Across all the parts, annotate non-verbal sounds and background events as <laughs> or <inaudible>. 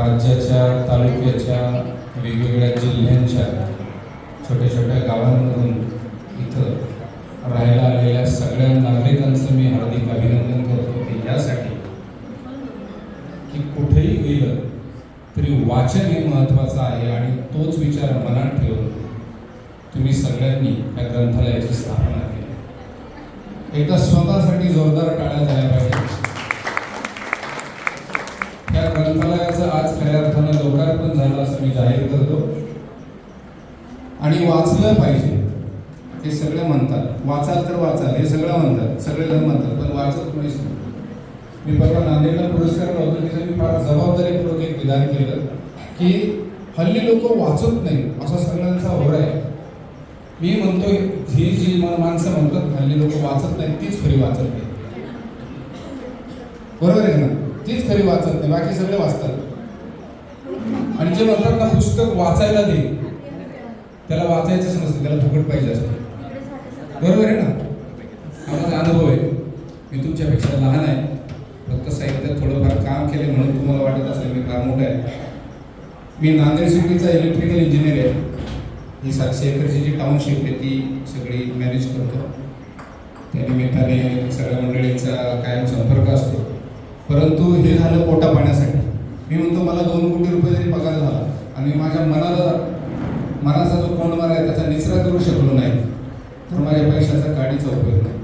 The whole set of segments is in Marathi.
राज्याच्या तालुक्याच्या वेगवेगळ्या जिल्ह्यांच्या छोट्या छोट्या गावांमधून इथं राहायला आलेल्या सगळ्या नागरिकांचं मी हार्दिक अभिनंदन करतो. की यासाठी की कुठेही गेलं तरी वाचन हे महत्त्वाचं आहे आणि तोच विचार मनात ठेवून तुम्ही सगळ्यांनी या ग्रंथालयाची स्थापना केली. एकदा स्वतःसाठी जोरदार टाळ्या झाल्या पाहिजे ग्रंथालयाचं आज खऱ्या अर्थानं लोकार्पण झालं असं मी जाहीर करतो. आणि वाचलं पाहिजे. हे सगळं म्हणतात. वाचाल तर वाचाल. हे सगळं म्हणतात. सगळे जण म्हणतात. पण वाचत कोणीच नाही. मी परवा नांदेडला पुरस्कार लावतो. तिथे मी फार जबाबदारीपूर्वक एक विधान केलं की हल्ली लोक वाचत नाही. असा सगळ्यांचा ओढ आहे. मी म्हणतोय ही जी माणसं म्हणतात हल्ली लोक वाचत नाही. तीच खरी वाचत नाही बरोबर आहे ना तीच खरी वाचत नाही बाकी सगळे वाचतात. आणि जे म्हणतात ना पुस्तक वाचायला दे त्याला वाचायचंच नसतं त्याला फुकट पाहिजे असतं. बरोबर आहे ना? हा माझा अनुभव आहे. मी तुमच्यापेक्षा लहान आहे. फक्त साहित्यात थोडंफार काम केले म्हणून तुम्हाला वाटत असेल मी फार मोठं आहे. मी नांदेड सिटीचा इलेक्ट्रिकल इंजिनियर आहे. ही सातशे एकरची जी टाउनशिप आहे ती सगळी मॅनेज करतो. त्यानिमित्ताने सगळ्या मंडळींचा कायम संपर्क असतो. परंतु हे झालं पोटा पाण्यासाठी. मी म्हणतो मला दोन कोटी रुपये जरी पगार झाला. आणि माझ्या मनाला मनाचा जो कोंड कोंडमार आहे त्याचा निचरा करू शकलो नाही. तर माझ्या पैशाचा काडीचा उपयोग नाही.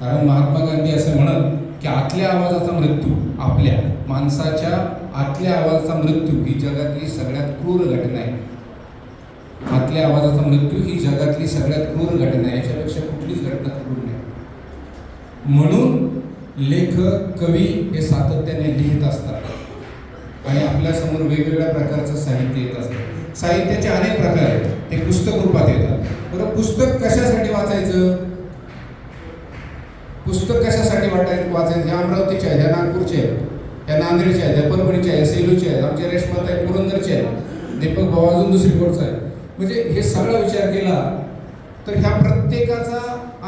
कारण महात्मा गांधी असं म्हणत की आतल्या आवाजाचा मृत्यू आपल्या माणसाच्या आतल्या आवाजाचा मृत्यू ही जगातली सगळ्यात क्रूर घटना आहे. आतल्या आवाजाचा मृत्यू ही जगातली सगळ्यात क्रूर घटना आहे. याच्यापेक्षा कुठलीच घटना क्रूर नाही. म्हणून लेखक कवी हे सातत्याने लिहित असतात. आणि आपल्यासमोर वेगवेगळ्या प्रकारचं साहित्य येत असतं. साहित्याचे अनेक प्रकार आहेत. ते पुस्तक रूपात येतात. बरं पुस्तक कशासाठी वाचायचं? पुस्तक कशासाठी वाटायचं वाचायचं? ह्या अमरावतीचे आहेत ह्या नागपूरचे आहेत ह्या नांदेडचे आहेत ह्या परभणीचे आहेत सेलूचे आहेत आमच्या रेशमात आहेत पुरंदरचे आहेत दीपक भाऊ अजून दुसरीकडचा आहे म्हणजे हे सगळा विचार केला तर ह्या प्रत्येकाचा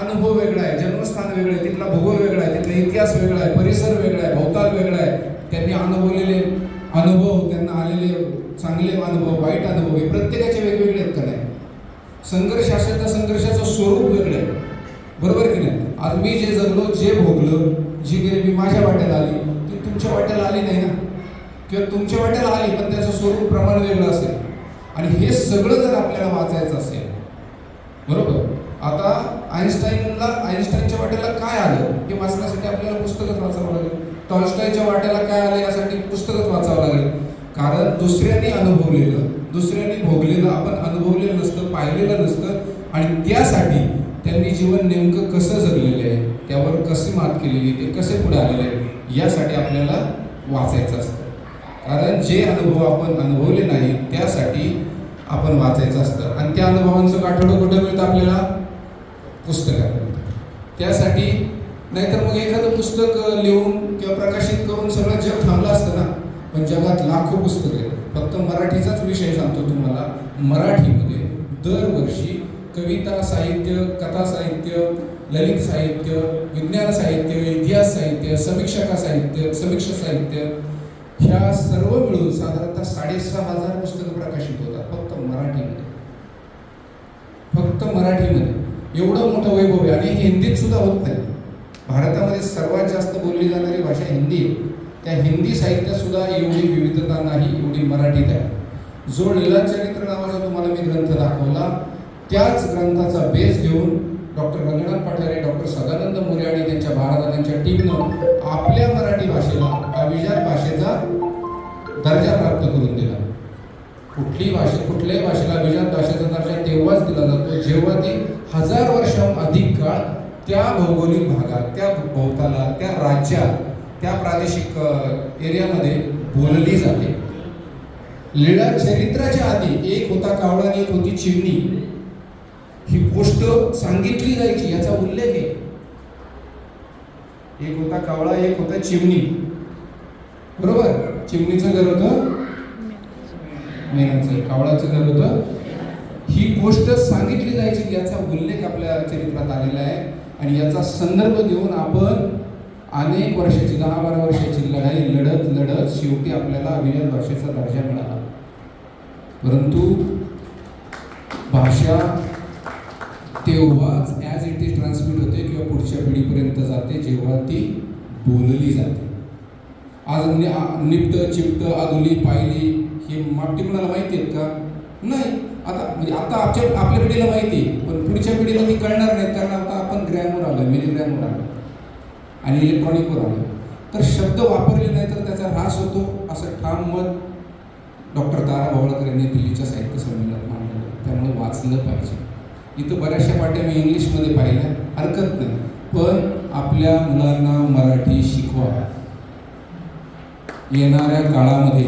अनुभव वेगळा आहे. जन्मस्थान वेगळं आहे तिथला भूगोल वेगळा आहे तिथला इतिहास वेगळा आहे परिसर वेगळा आहे भोवताल वेगळा आहे. त्यांनी अनुभवलेले अनुभव त्यांना आलेले चांगले अनुभव वाईट अनुभव हे प्रत्येकाचे वेगवेगळे आहेत का नाही? संघर्ष असेल तर संघर्षाचं स्वरूप वेगळं आहे. बरोबर की नाही? आज मी जे जगलो जे भोगलं जी गरिबी माझ्या वाट्याला आली ती तुमच्या वाट्याला आली नाही ना? किंवा तुमच्या वाट्याला आली पण त्याचं स्वरूप प्रमाण वेगळं असेल. आणि हे सगळं जर आपल्याला वाचायचं असेल बरोबर? आता आईन्स्टाईनला आईन्स्टाईनच्या वाट्याला काय आलं? हे वाचण्यासाठी आपल्याला पुस्तकच वाचावं लागेल. टॉलस्टाईनच्या वाट्याला काय आलं यासाठी पुस्तकच वाचावं लागेल. कारण दुसऱ्यांनी अनुभवलेलं दुसऱ्यांनी भोगलेलं आपण अनुभवलेलं नसतं पाहिलेलं नसतं. आणि त्यासाठी त्यांनी जीवन नेमकं कसं जगलेलं आहे त्यावर कशी मात केलेली ते कसे पुढे आलेले आहे यासाठी आपल्याला वाचायचं असतं. कारण जे अनुभव आपण अनुभवले नाही त्यासाठी आपण वाचायचं असतं. आणि त्या अनुभवांचं गाठोडं कुठं मिळतं आपल्याला? पुस्तकात त्यासाठी नाहीतर मग एखादं पुस्तक लिहून किंवा प्रकाशित करून सगळं जग थांबलं असतं ना पण जगात लाखो पुस्तकं आहेत. फक्त मराठीचाच विषय सांगतो तुम्हाला. मराठीमध्ये दरवर्षी कविता साहित्य कथा साहित्य ललित साहित्य विज्ञान साहित्य इतिहास साहित्य समीक्षका साहित्य समीक्षा साहित्य ह्या सर्व मिळून साधारणतः साडेसहा हजार पुस्तकं प्रकाशित होतात फक्त मराठीमध्ये. फक्त मराठीमध्ये. एवढं मोठं वैभव आहे आणि हिंदीत सुद्धा होत नाही. भारतामध्ये सर्वात जास्त बोलली जाणारी भाषा हिंदी आहे. त्या हिंदी साहित्यात सुद्धा एवढी विविधता नाही एवढी मराठीत आहे. जो लीलाचरित्र नावाचा तुम्हाला मी ग्रंथ दाखवला त्याच ग्रंथाचा बेस घेऊन डॉक्टर रंगनाथ पठारे डॉक्टर सदानंद मोरे आणि त्यांच्या भारत त्यांच्या टीमनं आपल्या मराठी भाषेला अभिजात भाषेचा दर्जा प्राप्त करून दिला. कुठली भाषा कुठल्याही भाषेला अभिजात भाषेचा दर्जा तेव्हाच दिला जातो जेव्हा ती हजार वर्षाहून अधिक काळ त्या भौगोलिक भागात त्या भोवताला त्या राज्यात त्या प्रादेशिक एरियामध्ये बोलली जाते. लीळा चरित्राच्या आधी एक होता कावळा आणि एक होती चिमणी. ही गोष्ट सांगितली जायची याचा उल्लेख आहे. एक होता कावळा एक होता चिमणी. बरोबर? चिमणीचं घर होतं? मेनाचं कावळाचं घर होतं. ही गोष्ट सांगितली जायची की याचा उल्लेख आपल्या चरित्रात आलेला आहे. आणि याचा संदर्भ घेऊन आपण अनेक वर्षाची दहा बारा वर्षाची लढाई लढत लढत शेवटी आपल्याला अभिजात भाषेचा दर्जा मिळाला. परंतु भाषा तेव्हाच ॲज इट इज ट्रान्समिट होते किंवा पुढच्या पिढीपर्यंत जाते जेव्हा ती बोलली जाते. आज निपट चिपट आदुली पायली हे माटी कुणाला माहिती आहेत का? नाही. आता म्हणजे आता आमच्या आपल्या पिढीला माहिती आहे पण पुढच्या पिढीला ती कळणार नाही कारण आता आपण ग्रॅमवर आलो मिलीग्रॅमवर आलो आणि इलेक्ट्रॉनिकवर आलो तर शब्द वापरले नाही तर त्याचा ऱ्हास होतो असं ठाम मत डॉक्टर तारा भावळकर यांनी दिल्लीच्या साहित्य संमेलनात मांडलं त्यामुळे वाचलं पाहिजे. इथं बऱ्याचशा पाट्या मी इंग्लिशमध्ये पाहिल्या हरकत नाही. पण आपल्या मुलांना मराठी शिकवा. येणाऱ्या काळामध्ये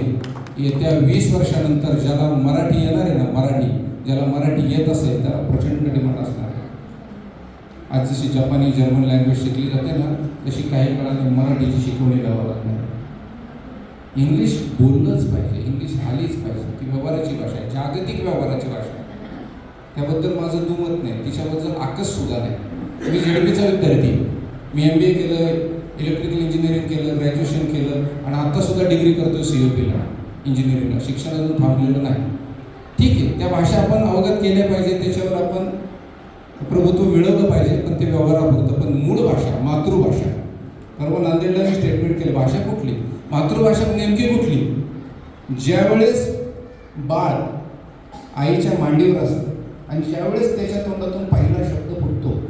येत्या वीस वर्षानंतर ज्याला मराठी येणार आहे ना मराठी ज्याला मराठी येत असेल त्याला प्रचंड डिमांड असणार आहे. आज जशी जपानी जर्मन लँग्वेज शिकली जाते ना तशी काही काळाने मराठीची शिकवणी द्यावं लागणार इंग्लिश बोललंच पाहिजे इंग्लिश आलीच पाहिजे ती व्यवहाराची भाषा आहे जागतिक व्यवहाराची भाषा आहे. त्याबद्दल माझं दुमत नाही तिच्याबद्दल आकस सुद्धा नाही. मी जेडबीचा विद्यार्थी मी एम बी ए केलं इलेक्ट्रिकल इंजिनिअरिंग केलं ग्रॅज्युएशन केलं आणि आत्तासुद्धा डिग्री करतो सी ओ पीला इंजिनिअरिंगला शिक्षण अजून थांबलेलं नाही. ठीक आहे त्या भाषा आपण अवगत केल्या पाहिजे त्याच्यावर आपण प्रभुत्व मिळवलं पाहिजे पण ते व्यवहारापुरतं. पण मूळ भाषा मातृभाषा बरोबर नांदेडला मी स्टेटमेंट केलं भाषा कुठली? मातृभाषा नेमकी कुठली? ज्यावेळेस बाळ आईच्या मांडीवर असतं आणि ज्यावेळेस त्याच्या तोंडातून पहिला शब्द फुटतो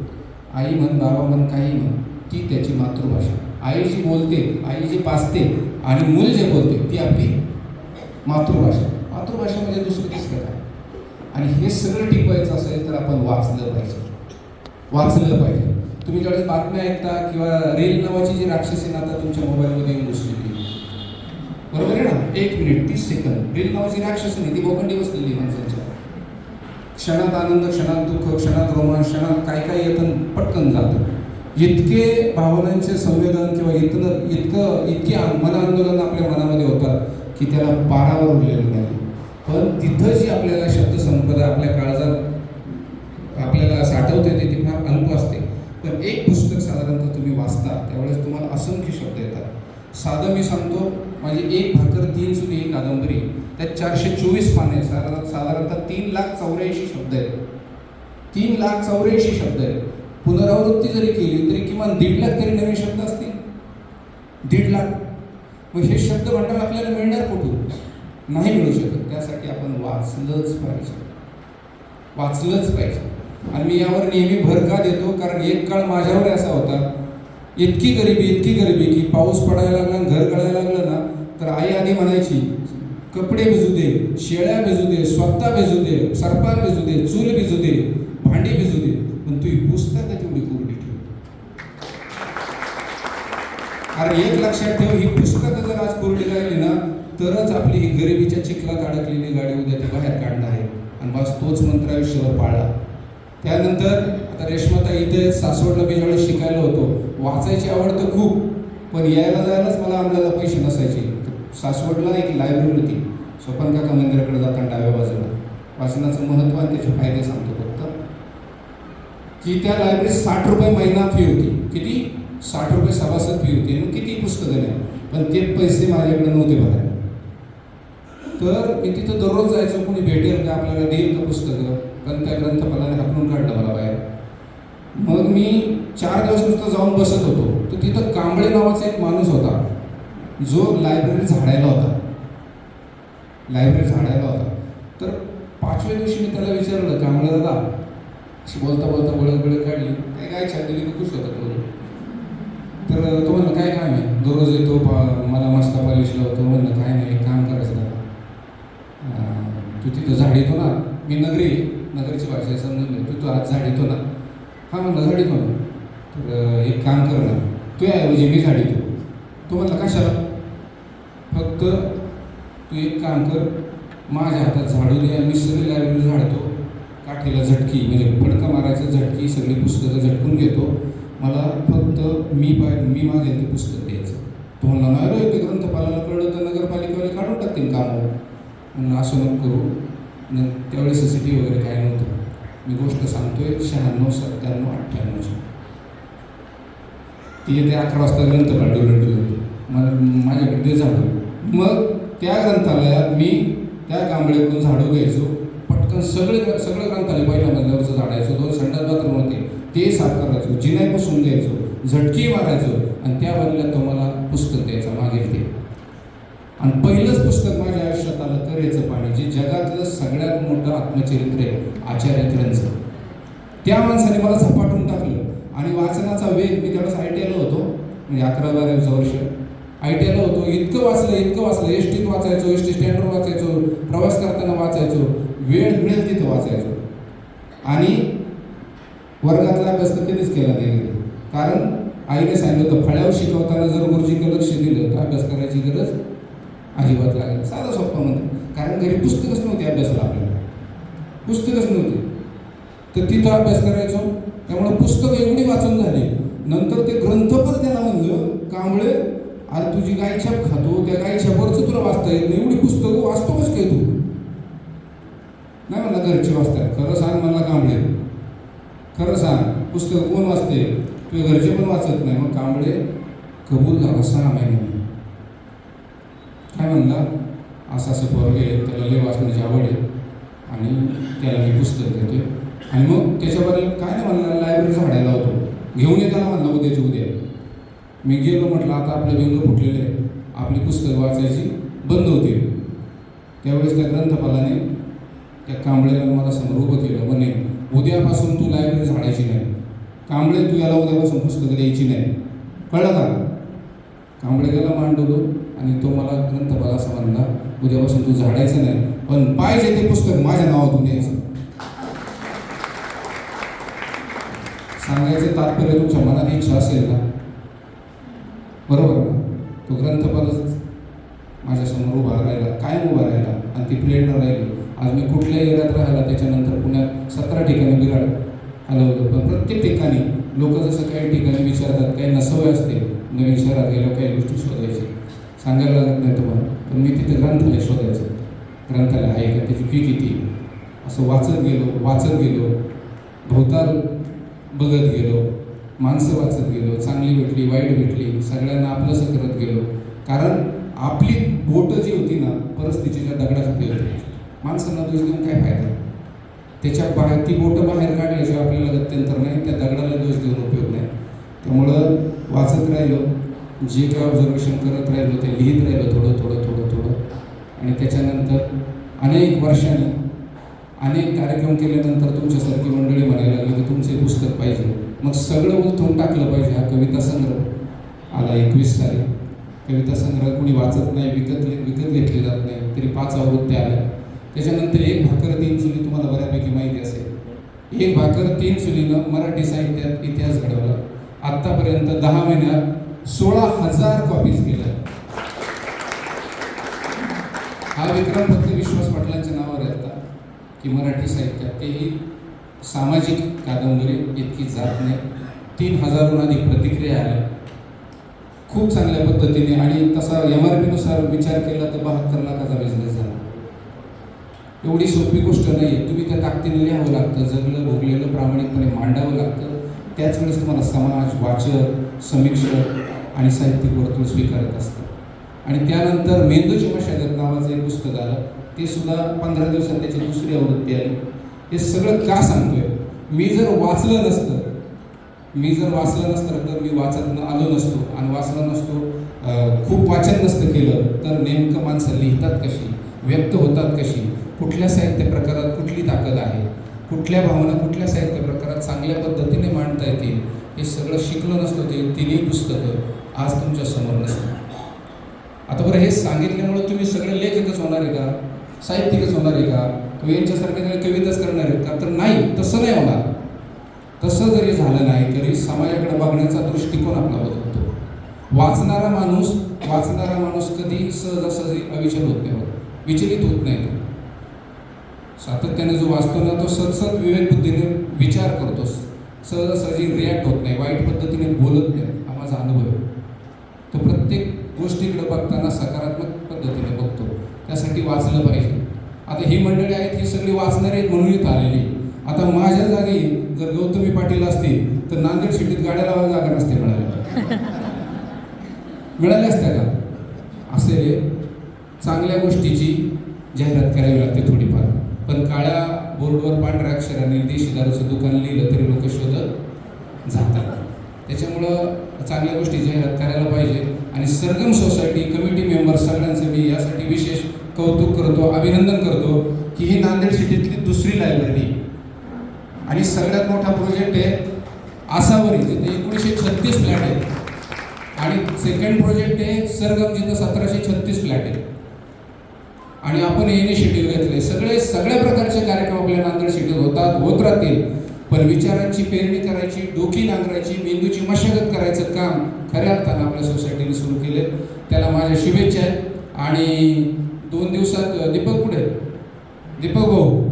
आई म्हण बाबा म्हण काही म्हण ती त्याची मातृभाषा. आई जी बोलते आई जी पाचते आणि मूल जे बोलते ती आपली मातृभाषा. मातृभाषा म्हणजे दुसरं तिसरं काय? आणि हे सगळं टिकवायचं असेल तर आपण वाचलं पाहिजे. वाचलं पाहिजे. तुम्ही ज्यावेळेस बातम्या ऐकता किंवा रेल नावाची जी राक्षसी ना आता तुमच्या मोबाईलमध्ये येऊन घुसलेली बरोबर आहे ना? एक मिनिट तीस सेकंद. रेल नावाची राक्षसी नाही ती बोखंडी बसलेली माणसांच्या. क्षणात आनंद क्षणात दुःख क्षणात रोमांच क्षणात काय काय येतं पटकन जातं. इतके भावनांचे संवेदन किंवा इतकं इतकं इतके मन आंदोलन आपल्या मनामध्ये होतात. की त्याला पारावर उरलेलं नाही. पण तिथं जी आपल्याला शब्दसंपदा आपल्या काळजात आपल्याला साठवते ते ती फार अल्प असते. पण एक पुस्तक साधारणतः तुम्ही वाचता त्यावेळेस तुम्हाला असंख्य शब्द येतात. साधं मी सांगतो माझी एक भाकर तीन सुनी ही कादंबरी. त्यात चारशे चोवीस पाने साधारण साधारणतः तीन लाख चौऱ्याऐंशी शब्द आहेत. तीन लाख चौऱ्याऐंशी शब्द आहेत. पुनरावृत्ती जरी केली तरी किमान दीड लाख तरी नवीन शब्द असतील. दीड लाख मग हे शब्द भांडार आपल्याला मिळणार कुठून? नाही मिळू शकत. त्यासाठी आपण वाचलंच पाहिजे. वाचलंच पाहिजे. आणि मी यावर नेहमी भर का देतो कारण एक काळ माझ्यावर असा होता. इतकी गरिबी इतकी गरिबी की पाऊस पडायला लागला घर गळायला लागलं ना तर आई आधी म्हणायची कपडे भिजू दे शेळ्या भिजू दे स्वतः भिजू दे सरपा भिजू दे चूल भिजू दे भांडी भिजू दे. पण तू ही पुस्तकं तेवढी कोरडी ठेव. अरे एक लक्षात ठेव ही पुस्तकं जर आज कोरडी राहिली ना तरच आपली ही गरिबीच्या चिखलात अडकलेली गाडी उद्या ती बाहेर काढणार आहे. आणि बस तोच मंत्र आयुष्यावर पाळला. त्यानंतर आता रेश्माता इथे सासवडला मी ज्यावेळेस शिकायला होतो. वाचायची आवड तर खूप पण यायला जायलाच मला आम्हाला पैसे नसायचे. सासवडला एक लायब्ररी होती. स्वपन काका मंदिराकडे जाताना डाव्या बाजूला. वाचनाचं महत्त्व आणि त्याचे फायदे सांगतो फक्त. की त्या लायब्ररीत साठ रुपये महिना फी होती. किती? साठ रुपये सभासद फी होती. मग किती पुस्तकं नाही पण ते पैसे माझ्याकडे नव्हते भरायला तर मी तिथं दररोज जायचो कोणी भेटेल का आपल्याला देईल का पुस्तकं? पण त्या ग्रंथपालाने हाकलून काढलं मला बाहेर. मग मी चार दिवस नुसतं जाऊन बसत होतो. तर तिथं कांबळे नावाचा एक माणूस होता. जो लायब्ररी झाडायला होता. लायब्ररी झाडायला होता. तर पाचव्या दिवशी मी त्याला विचारलं कांबळे दादा अशी बोलता बोलता बळत बळत काढली. काय काय छान दिली खुश होता म्हणून तर तो म्हणलं काय काम आहे? दररोज येतो पा- मला मस्त पॉलिश लावतो. म्हणलं काय नाही काम तू तिथं झाड येतो ना. मी नगरी नगरीची भाषा समजून घे. तू तू आज झाड येतो ना. हां मग झाड येतो ना. तर एक काम कर ना. तू याऐवजी मी झाड येतो. तो म्हणला कशाला? फक्त तू एक काम कर. माझ्या हातात झाडू दे मी सगळी लायब्ररी झाडतो काठीला झटकी म्हणजे फडका मारायचं झटकी सगळी पुस्तकं झटकून घेतो. मला फक्त मी पाय मी मागेल ते पुस्तक द्यायचं. तो म्हणला नाही रे ते ग्रंथपालाला कळलं तर नगरपालिकेवाले काढून टाकतील कामं. म्हणून असं नको करू. न त्यावेळेस सी सी टी वगैरे काय नव्हतं. मी गोष्ट सांगतोय शहाण्णव सत्त्याण्णव अठ्ठ्याण्णवची ती येते अकरा वाजता ग्रंथ काढू लंडू मला माझ्याकडे ते झाडू. मग त्या ग्रंथालयात मी त्या कांबळेकडून झाडू घ्यायचो. पटकन सगळे सगळं ग्रंथालय पहिल्या मजल्यावरचं झाडायचो दोन संडास बाथरूम होते. ते साफ करायचो. जिनाय पुसून द्यायचो झटकी मारायचो. आणि त्या बदल्यात तो मला पुस्तक द्यायचा मागेल ते. आणि पहिलंच पुस्तक माझ्या आयुष्यात आलं तऱ्हेचं पाणी जे जगातलं सगळ्यात मोठं आत्मचरित्र आहे आचार्य किरणचं त्या माणसाने मला झपाटून टाकलं. आणि वाचनाचा वेग मी त्यावेळेस आय टी आयला होतो म्हणजे अकरा बारावीचं वर्ष. आय टी आयला होतो इतकं वाचलं इतकं वाचलं. एस टीत वाचायचो एस टी स्टँडवर वाचायचो प्रवास करताना वाचायचो वेळ मिळेल तिथं वाचायचो. आणि वर्गातला अभ्यास तर कधीच केला नाही कारण आईने सांगितलं होतं फळ्यावर शिकवताना जर गुरुजीकडे लक्ष दिलं तर अभ्यास करायची गरज अजिबात लागेल. साधा सोप्पा म्हणतो. कारण घरी पुस्तकच नव्हती अभ्यासाला आपल्याला. पुस्तकच नव्हती. तर तिथं अभ्यास करायचो. त्यामुळे पुस्तक एवढी वाचून झाली. नंतर ते ग्रंथ पण त्याला म्हणलं कांबळे अरे तुझी गायछाप खातो. त्या गायछापवरचं तुला वाचता येत नाही. एवढी पुस्तकं वाचतो कस काय तू? नाही म्हणला घरचे वाचतात. खरं सांग मला कांबळे. खरं सांग. पुस्तक कोण वाचते? तुझे घरचे पण वाचत नाही. मग कांबळे कबूल झाला सहा महिने. काय म्हणला? असं असं पोरगे आहे, त्याला लय वाचण्याची आवड आहे आणि त्याला मी पुस्तक देतोय. आणि मग त्याच्यावर काय नाही म्हणला लायब्ररी झाडायला होतो घेऊन ये त्याला म्हणलं उद्याची उद्या. मी गेलो म्हटलं आता आपले व्यंग फुटलेले आहे. आपली पुस्तकं वाचायची बंद होतील त्यावेळेस त्या ग्रंथपालाने त्या कांबळेला मला समोर उभं केलं म्हणे उद्यापासून तू लायब्ररी झाडायची नाही. कांबळे तू याला उद्यापासून पुस्तकं द्यायची नाही. कळलं का? कांबळे गेला मांडवलो. आणि तो मला ग्रंथपाल असं म्हणला उद्यापासून तू झाडायचं नाही पण पाहिजे ते पुस्तक माझ्या नावातून यायचं. सांगायचं तात्पर्य तुमच्या मनात इच्छा असेल ना बरोबर ना? तो ग्रंथपालच माझ्यासमोर उभा राहिला कायम उभा राहिला आणि ती प्रेरणा राहिली. आज मी कुठल्याही एरियात राहिला त्याच्यानंतर पुण्यात सतरा ठिकाणी बिराड आलं होतं पण प्रत्येक ठिकाणी लोक जसं काही ठिकाणी विचारतात काही नसवय असते नवीन शहरात गेलो काही गोष्टी शोधायची. सांगायला लागत नाही तुम्हाला. पण मी तिथे ग्रंथालय शोधायचं. ग्रंथालय आहे का? त्याची फी किती? असं वाचत गेलो वाचत गेलो. भोवताल बघत गेलो. माणसं वाचत गेलो. चांगली भेटली वाईट भेटली. सगळ्यांना आपलंसं करत गेलो. कारण आपली बोटं जी होती ना परिस्थितीच्या दगडाखाली होती. माणसांना दोष देऊन काय फायदा? त्याच्या बाहेर ती बोटं बाहेर काढल्याशिवाय आपल्याला गत्यंतर नाही. त्या दगडाला दोष देऊन उपयोग नाही. त्यामुळं वाचत राहिलो. जे काय ऑब्झर्वेशन करत राहिलो ते लिहित राहिलो थोडं थोडं थोडं थोडं. आणि त्याच्यानंतर अनेक वर्षांनी अनेक कार्यक्रम केल्यानंतर तुमच्यासारखी मंडळी म्हणायला लागली की तुमचे पुस्तक पाहिजे. मग सगळं उलथून टाकलं पाहिजे हा कविता संग्रह. आला एकवीस तारीख कविता संग्रह कुणी वाचत नाही विकत विकत घेतले जात नाही तरी पाच आवृत्त्या आल्या. त्याच्यानंतर एक भाकर तीन चुली तुम्हाला बऱ्यापैकी माहिती असेल. एक भाकर तीन चुलीनं मराठी साहित्यात इतिहास घडवला. आत्तापर्यंत दहा महिन्यात सोळा हजार कॉपीज केल्या हा विक्रम फक्त विश्वास पाटलांच्या नावावर येतात आता की मराठी साहित्यात तेही सामाजिक कादंबरी इतकी जात नाही. तीन हजारहून अधिक प्रतिक्रिया आल्या खूप चांगल्या पद्धतीने आणि तसा एम आर पीनुसार विचार केला तर बहात्तर लाखाचा बिझनेस झाला. एवढी सोपी गोष्ट नाही तुम्ही त्या ताकदीने लिहावं लागतं जगलं भोगलेलं प्रामाणिकपणे मांडावं लागतं. त्याच वेळेस तुम्हाला समाज वाचक समीक्षक आणि साहित्यिक वर्तुळ स्वीकारत असतं आणि त्यानंतर मेंदूची मशागत नावाचं एक पुस्तक आलं. ते सुद्धा पंधरा दिवसात त्याची दुसरी आवृत्ती आली. हे सगळं का सांगतोय? मी जर वाचलं नसतं मी जर वाचलं नसतं तर मी वाचत न आलो नसतो. आणि वाचलं नसतो खूप वाचन नसतं केलं तर नेमकं माणसं लिहितात कशी? व्यक्त होतात कशी? कुठल्या साहित्य प्रकारात कुठली ताकद आहे? कुठल्या भावना कुठल्या साहित्य प्रकारात चांगल्या पद्धतीने मांडता येतील? हे सगळं शिकलं नसतं ते तिन्ही पुस्तकं आज तुमच्यासमोर नसतं आता बरं हे सांगितल्यामुळं तुम्ही सगळे लेखकच होणार आहे का? साहित्यिकच होणार आहे का? किंवा यांच्यासारखे सगळे कविताच करणार आहेत का? तर नाही तसं नाही होणार. तसं जरी झालं नाही तरी समाजाकडे बघण्याचा दृष्टिकोन आपला बदलतो. वाचणारा माणूस वाचणारा माणूस कधी सहजासहजी अविचल होत नाही. विचलित होत नाही सातत्याने जो वाचतो ना तो सतसत विवेक बुद्धीने विचार करतोस सहजासहजी रिॲक्ट होत नाही. वाईट पद्धतीने बोलत नाही हा माझा अनुभव आहे. तो प्रत्येक गोष्टीकडे बघताना सकारात्मक पद्धतीने बघतो. त्यासाठी वाचलं पाहिजे. आता ही मंडळी आहेत ही सगळी वाचणारी आहेत म्हणून इथं आलेली आता माझ्या जागी जर गौतमी पाटील असतील तर नांदेड सिटीत गाड्या लावायला जागा नसते मिळाल्या. मिळाल्या असत्या का? असे चांगल्या गोष्टीची जाहिरात करावी लागते थोडीफार. पण काळ्या बोर्डवर पांढऱ्या अक्षराने देशीदारूचं दुकान लिहिलं तरी लोक शोधत जातात. त्याच्यामुळं चांगल्या गोष्टी जाहिरात करायला पाहिजे. आणि सरगम सोसायटी कमिटी मेंबर सगळ्यांचं मी यासाठी विशेष कौतुक करतो अभिनंदन करतो की ही नांदेड सिटीतली दुसरी लायब्ररी आणि सगळ्यात मोठा प्रोजेक्ट आहे आसावरी जिथे एकोणीसशे छत्तीस फ्लॅट आहेत. आणि सेकंड प्रोजेक्ट आहे सरगम जिथं सतराशे छत्तीस फ्लॅट आहे आणि आपण हे इनिशिएटिव्ह घेतले. सगळे सगळ्या प्रकारचे कार्यक्रम आपल्या नांदेड सिटीत होतात होत राहतील. पण विचारांची पेरणी करायची डोकी नांगरायची मेंदूची मशागत करायचं काम खऱ्या अर्थानं आपल्या सोसायटीने सुरू केले त्याला माझ्या शुभेच्छा आहेत. आणि दोन दिवसात दीपक पुढे दीपक भाऊ?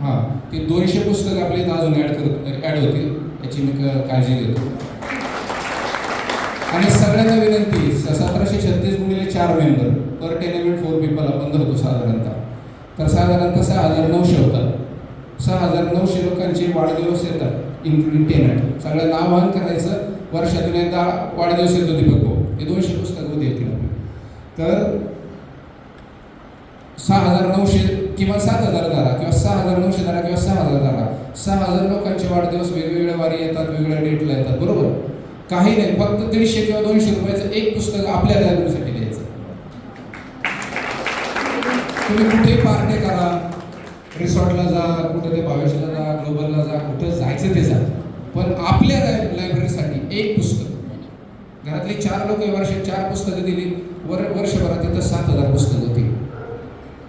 हां ते दोनशे पुस्तक आपले अजून ॲड करत ॲड होतील. याची मी काळजी घेतो. आणि सगळ्यांना विनंती स- सतराशे छत्तीस गुणिले चार member per tenement four people धरतो साधारणतः. तर साधारणतः सहा हजार नऊशे होतात. सहा हजार नऊशे लोकांचे वाढदिवस येतात इन्क्लुडिंग टेनंट सगळं नाव करायचं वर्षातून एकदा वाढदिवस येतो दीपक भाऊ. हे दोनशे पुस्तकं उद्या येतील तर सहा हजार नऊशे किंवा सात हजार धरा किंवा सहा हजार नऊशे धरा किंवा सहा हजार धरा. सहा हजार लोकांचे वाढदिवस वेगवेगळ्या वारी येतात वेगवेगळ्या डेटला येतात बरोबर? काही नाही फक्त दीडशे किंवा दोनशे रुपयाचं एक पुस्तक आपल्या लायब्ररीसाठी द्यायचं. तुम्ही कुठे पार्टी करा रिसॉर्टला जा कुठे ते भावेशला जा ग्लोबलला जा कुठं जायचं ते जा. पण आपल्या लाय लायब्ररीसाठी एक पुस्तक. घरातली चार लोक वर्षात चार पुस्तकं दिली. वर वर्षभरात तिथं सात हजार पुस्तकं होती.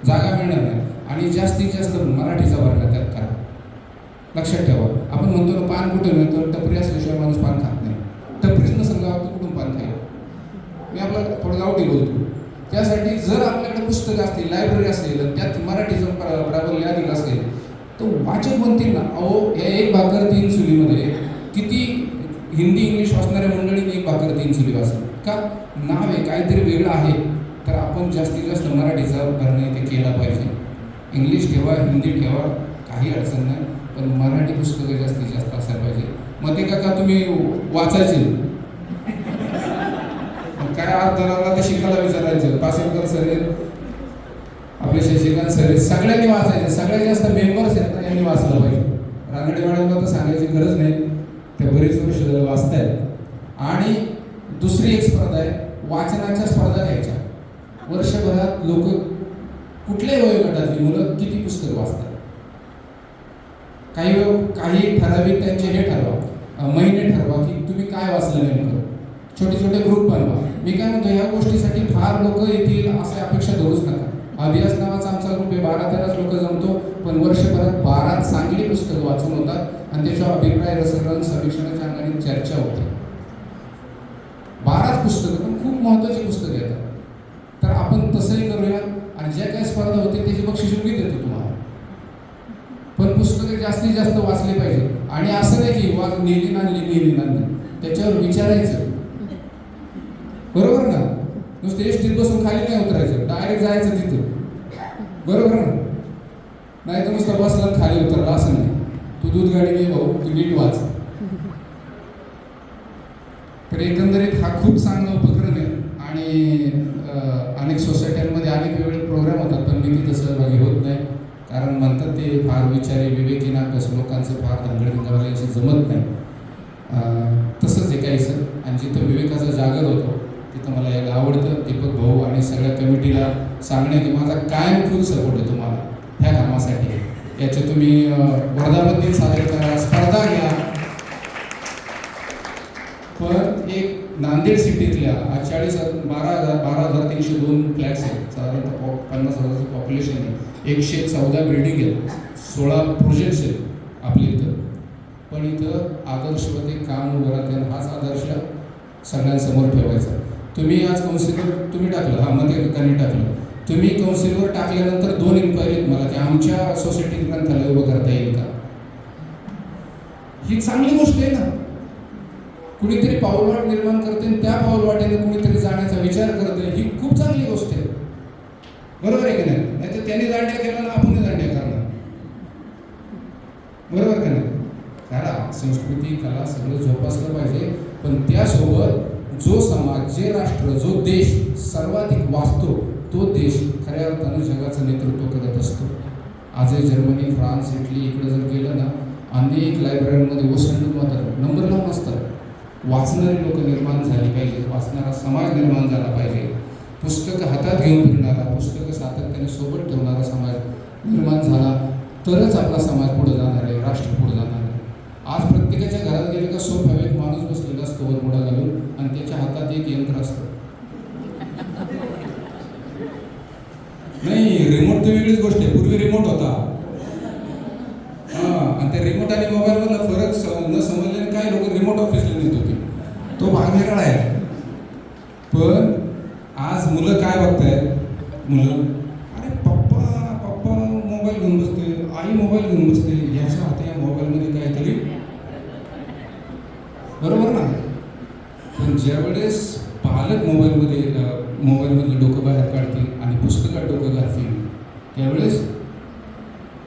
जागा मिळणार नाही. आणि जास्तीत जास्त मराठीचा वर्ग त्यात करा. लक्षात ठेवा. आपण म्हणतो ना पान कुठे मिळतो? टपरी असल्याशिवाय माणूस पान खा नाही टपरीच नसेल गावात तर कुठून पान खाईल मी आपलं थोडं गावठी बोलतो त्यासाठी जर आपल्याकडे पुस्तक असतील लायब्ररी असेल त्यात मराठीचं प्राबल्य अधिक असेल तर वाचक म्हणतील ना अहो या एक भाकर तीन चुलीमध्ये किती हिंदी इंग्लिश वाचणाऱ्या मंडळीने एक भाकर तीन चुली वाचली. का? नाव आहे काहीतरी वेगळं आहे तर आपण जास्तीत जास्त मराठीचा भरणं इथे केला पाहिजे. इंग्लिश ठेवा हिंदी ठेवा काही अडचण नाही पण मराठी पुस्तकं जास्तीत जास्त असायला पाहिजे. मग ते काका तुम्ही वाचायचे. अर्थ लागला तर शिकायला विचारायचं. पासलकर सर आहेत. आपले शशिकांत सर सगळ्यांनी वाचायचं. सगळ्यात जास्त मेंबर्स आहेत ना यांनी वाचलं पाहिजे. रांगडे मॅडमला तर सांगायची गरज नाही. ते बरेच वर्ष झालं वाचतायत. आणि दुसरी एक स्पर्धा आहे. वाचनाच्या स्पर्धा घ्यायच्या. वर्षभरात लोक कुठल्याही वयोगटातली मुलं किती पुस्तकं वाचतात? काही काही ठराविक त्यांचे हे ठरवा. महिने ठरवा की तुम्ही काय वाचलं नेमकं? छोटे छोटे ग्रुप बनवा. मी काय म्हणतो ह्या गोष्टीसाठी फार लोक येतील असे अपेक्षा धरूच नका अभियास नावाचा आमचा ग्रुप आहे बारा तेराच लोक जमतो पण वर्षभरात बारा चांगली पुस्तकं वाचून होतात आणि त्याच्यावर अभिप्राय रसग्रहण सर्वेक्षणाच्या अंगाने चर्चा होते. बाराच पुस्तकं पण खूप महत्त्वाची पुस्तकं येतात तर आपण तसंही करूया आणि ज्या काही स्पर्धा होतील त्याची बक्षीस मी देतो तुम्हाला. पण पुस्तकं जास्तीत जास्त वाचली पाहिजे आणि असं नाही की वा नेली नांदली नेली नांदली त्याच्यावर विचारायचं. बरोबर ना? नुसते एसटीत बसून खाली नाही उतरायचं डायरेक्ट जायचं तिथं. बरोबर ना? नाही तर नुसतं बसला खाली उतरला असं नाही. तू दूध गाडी घे भाऊ तू नीट वाच. तर एकंदरीत हा खूप चांगला उपक्रम आहे आणि अनेक सोसायट्यांमध्ये अनेक वेगवेगळे प्रोग्राम होतात पण मी तिथं सहभागी होत नाही. कारण म्हणतात ते फार विचारी विवेकीना कसं लोकांचं फार धनगडींगावाल्यांशी जमत नाही. तसंच आहे काहीसं आणि जिथं विवेकाचा जागर होतो तिथं मला यायला आवडतं दीपक भाऊ आणि सगळ्या कमिटीला सांगणे की माझा कायम फुल सपोर्ट आहे तुम्हाला ह्या कामासाठी. याचे तुम्ही अं, साजरे करा स्पर्धा घ्या. पण एक नांदेड सिटीतल्या आज चाळीस बारा हजार बारा हजार तीनशे दोन फ्लॅट्स आहेत. साधारणतः पॉ- पन्नास हजारचं पॉप्युलेशन आहे. एकशे चौदा बिल्डिंग आहेत. सोळा प्रोजेक्ट्स आहेत आपल्या इथं. पण इथं आदर्शवते काम उभं राहते आणि हाच आदर्श सगळ्यांसमोर ठेवायचा. तुम्ही आज कौन्सिलवर तुम्ही टाकलं. हा मध्ये काकांनी टाकलं. तुम्ही कौन्सिलवर टाकल्यानंतर दोन इन्क्वायरी मला. की आमच्या सोसायटी ग्रंथालय उभं करता येईल का? ही चांगली गोष्ट आहे ना. कुणीतरी पाऊलवाट निर्माण करते आणि त्या पाऊलवाटेने कुणीतरी जाण्याचा विचार करते. ही खूप चांगली गोष्ट आहे. बरोबर आहे की नाही? नाही तर त्यांनी दांड्या केला ना आपण दांड्या करणार. बरोबर का नाही? करा. संस्कृती कला सगळं जोपासलं पाहिजे. पण त्यासोबत जो समाज जे राष्ट्र जो देश सर्वाधिक वाचतो तो देश खऱ्या अर्थानं जगाचं नेतृत्व करत असतो. आजही जर्मनी फ्रान्स इटली इकडे जर गेलं ना अनेक लायब्ररीमध्ये ओसंडून वाचतात नंबर लावून असतात. वाचणारी लोक निर्माण झाली पाहिजे. वाचणारा समाज निर्माण झाला पाहिजे. पुस्तकं हातात घेऊन फिरणारा पुस्तकं सातत्याने सोबत ठेवणारा समाज निर्माण झाला तरच आपला समाज पुढे जाणार आहे राष्ट्र पुढे जाणार आहे. आज प्रत्येकाच्या घरात गेले का सोफ्यावर एक माणूस बसलेला असतो वर मोडा घालून. आणि त्याच्या हातात एक यंत्र असतं. नाही रिमोट तर वेगळीच गोष्ट आहे. पूर्वी रिमोट होता. हा आणि त्या रिमोट आणि मोबाईल मधला फरक न समजल्याने काही लोक रिमोट ऑफिसला नेत होते. तो भाग वेगळा आहे पण आज मुलं काय बघतायत मुलं अरे पप्पा पप्पा मोबाईल घेऊन बसते आई मोबाईल घेऊन बसते याच्या हाती या मोबाईलमध्ये काहीतरी बरोबर ना पण ज्यावेळेस पालक मोबाईलमध्ये मोबाईलमधलं डोकं बाहेर काढतील आणि पुस्तकात डोकं घालतील त्यावेळेस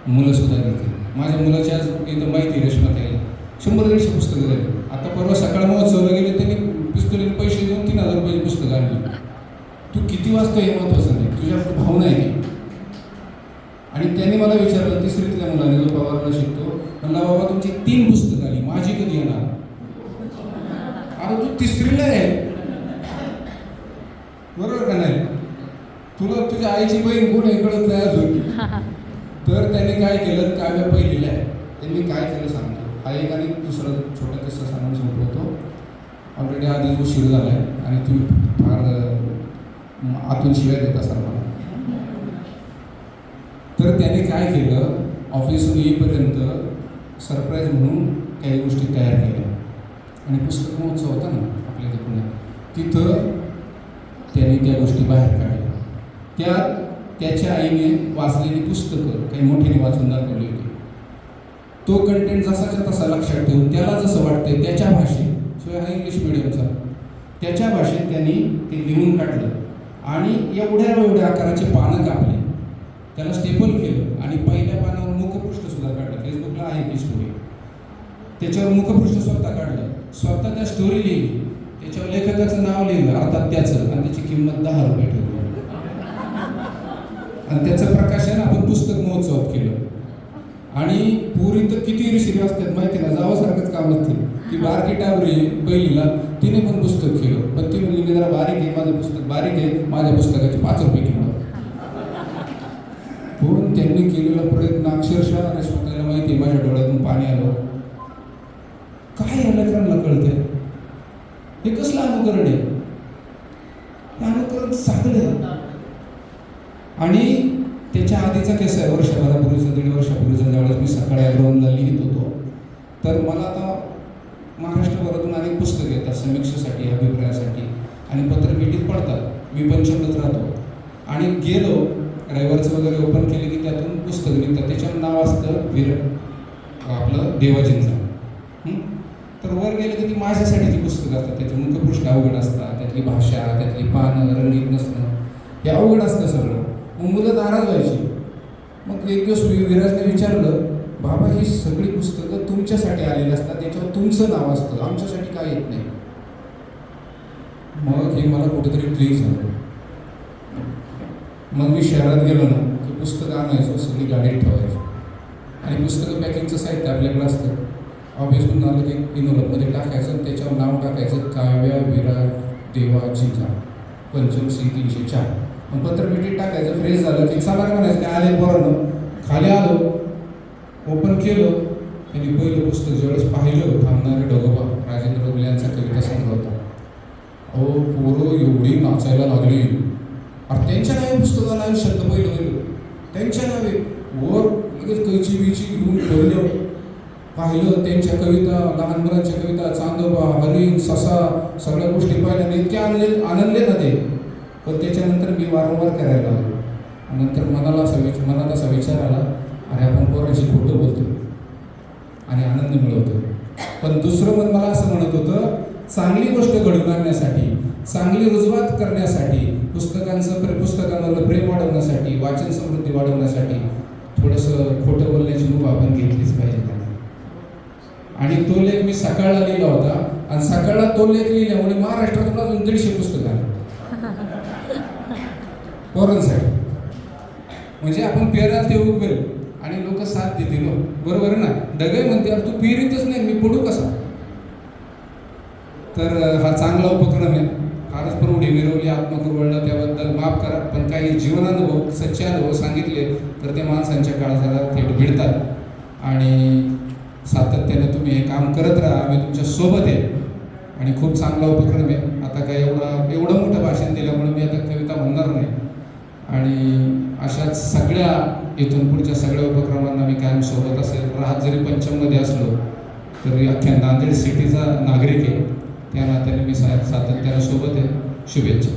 मुलं सुद्धा घेतील माझ्या मुलाची आज इथं माहिती रेशमा त्याला शंभर दीडशे पुस्तकं झाली. आता परवा सकाळ महोत्सवला गेले त्यांनी पिस्तुलीने पैसे देऊन तीन हजार रुपयाची पुस्तकं आणली. तू किती वाचतो हे महत्वाचं नाही तुझ्या भावना आहे. आणि त्याने मला विचारलं तिसरीतल्या मुलाने जो पवारला शिकतो. म्हणला बाबा तुमची तीन पुस्तकं आली. माझी कधी येणार? अरे तू तिसरीला आहे. बरोबर का नाही? तुला तुझ्या आईची बहीण कोण आहे कळत नाही अजून. तर त्यांनी काय केलं? काव्य पहिलेलं आहे. त्यांनी काय केलं सांगतो? हा एक आणि दुसरा छोटा किस्सा सांगून संपवतो. ऑलरेडी आधीच उशीर झाला आहे आणि तुम्ही फार आतून शिवाय देत असाल मला तर त्याने काय केलं? ऑफिसून येईपर्यंत सरप्राईज म्हणून काही गोष्टी तयार केल्या. आणि पुस्तक महोत्सव होता ना आपल्या इथे पुण्यात तिथं त्याने त्या गोष्टी बाहेर काढल्या. त्यात त्याच्या आईने वाचलेली पुस्तकं काही मोठ्याने वाचून दाखवली होती. तो कंटेंट जसाच्या तसा लक्षात ठेवून त्याला जसं वाटतंय त्याच्या भाषेत शिवाय हा इंग्लिश मिडियमचा त्याच्या भाषेत त्यांनी ते लिहून काढलं. आणि एवढ्या एवढ्या आकाराचे पानं कापले. त्याला स्टेपल केलं आणि पहिल्या पानावर मुखपृष्ठसुद्धा काढलं. फेसबुकला आहे ती स्टोरी त्याच्यावर मुखपृष्ठ स्वतः काढलं. स्वतः त्या स्टोरी लिहिली. त्याच्यावर लेखकाचं नाव लिहिलं अर्थात त्याचं आणि त्याची किंमत दहा रुपये ठेवली. आणि त्याचं प्रकाशन आपण पुस्तक महोत्सवात केलं. आणि पुरी तर किती ऋषी असतात माहिती ना जावासारखंच काम असते. ती बारकी टावरी पहिलीला तिने पण पुस्तक केलं. पण ती म्हणली जरा बारीक आहे माझं पुस्तक बारीक आहे माझ्या पुस्तकाची पाच रुपये किंमत. पण त्यांनी केलेला प्रयत्न अक्षरशः स्वतःला माहिती आहे, माझ्या डोळ्यातून पाणी आलं. काय या लेकरांना कळतंय? हे कसलं अनुकरण आहे? हे अनुकरण चांगलं आणि त्याच्या आधीचा केस आहे वर्षभरापूर्वीचा दीड वर्षापूर्वीचा ज्यावेळेस मी सकाळी अग्रवनला लिहित होतो. तर मला आता महाराष्ट्रभरातून अनेक पुस्तकं येतात समीक्षेसाठी अभिप्रायासाठी आणि पत्रपेटीत पडतात. मी पंचमलाच राहतो. आणि गेलो ड्रायव्हरचं वगैरे ओपन केले की त्यातून पुस्तक निघतात. त्याच्यावर नाव असतं विर आपलं देवाजींचं. तर वर गेलं तर ती माझ्यासाठी ती पुस्तकं असतात. त्याचे मुखपृष्ठ अवघड असतात त्यातली भाषा त्यातली पानं रंगीत नसणं हे अवघड असतं सगळं. मग मुलं नाराज व्हायची. मग एक दिवस विराजने विचारलं बाबा ही सगळी पुस्तकं तुमच्यासाठी आलेली असतात. त्याच्यावर तुमचं नाव असतं. आमच्यासाठी काय येत नाही? मग हे मला कुठेतरी क्लिक झालं. मग मी शहरात गेलो ना की पुस्तकं आणायचो सगळी गाडीत ठेवायचो. आणि पुस्तकं पॅकिंगचं साहित्य आपल्याकडे असतं. ऑफिसमधून आलं की इनोलपमध्ये टाकायचं त्याच्यावर नाव टाकायचं काव्या विराट देवाजीचा पंचमश्री तीनशे चार. मग पत्रपेटीत टाकायचं फ्रेश झालं की चला म्हणायचं काय आले बरं खाली आलो ओपन केलं त्यांनी पहिलं पुस्तक ज्यावेळेस पाहिलं थांबणारे ढगोबा राजेंद्र डोगले यांचा कविता संग्रह होता. अहो पोरं एवढी नाचायला लागली. अरे त्यांच्या नावे पुस्तकाला शब्द पहिलं पहिलं त्यांच्या नावे? वर लगेच कैची बिची घेऊन ठेवलं. पाहिलं त्यांच्या कविता लहान मुलांच्या कविता चांदोबा हरिण ससा सगळ्या गोष्टी पाहिल्या. आणि इतके आनंदले आनंदले ना ते पण त्याच्यानंतर मी वारंवार करायला लागलो. नंतर मनाला असा विच मनात असा विचार आला अरे आपण पोरांशी खोटं बोलतो आणि आनंद मिळवतो पण दुसरं मन मला असं म्हणत होतं चांगली गोष्ट घडून आणण्यासाठी चांगली रुजवात करण्यासाठी पुस्तकांचं प्रे पुस्तकांवरलं प्रेम वाढवण्यासाठी वाचन समृद्धी वाढवण्यासाठी थोडंसं खोटं बोलण्याची मुभा आपण घेतलीच पाहिजे. आणि तो लेख मी सकाळला लिहिला होता. आणि सकाळला तो लेख लिहिल्यामुळे महाराष्ट्रातून अजून दीडशे पुस्तकं आली. <laughs> पोरांसाठी म्हणजे आपण पेराल ते उगवेल आणि लोक साथ देतील हो. बरोबर ना? डगे म्हणते "अरे तू पेरीतच नाही मी पडू कसा? तर हा चांगला उपक्रम आहे. फारच प्रौढी मिरवली आत्मकुरवडला त्याबद्दल माफ करा. पण काही जीवनानुभव सच्चे अनुभव सांगितले तर ते माणसांच्या काळजाला थेट भिडतात. आणि सातत्याने तुम्ही हे काम करत राहा आम्ही तुमच्यासोबत आहे. आणि खूप चांगला उपक्रम आहे. आता काय एवढा एवढं मोठं भाषण दिल्यामुळे मी आता कविता म्हणणार नाही. आणि अशाच सगळ्या इथून पुढच्या सगळ्या उपक्रमांना मी कायम सोबत असेल. राहत जरी पंचममध्ये असलो तरी अख्ख्या नांदेड सिटीचा नागरिक आहे. त्या नात्याने मी सा सातत्याने सोबत आहे. शुभेच्छा.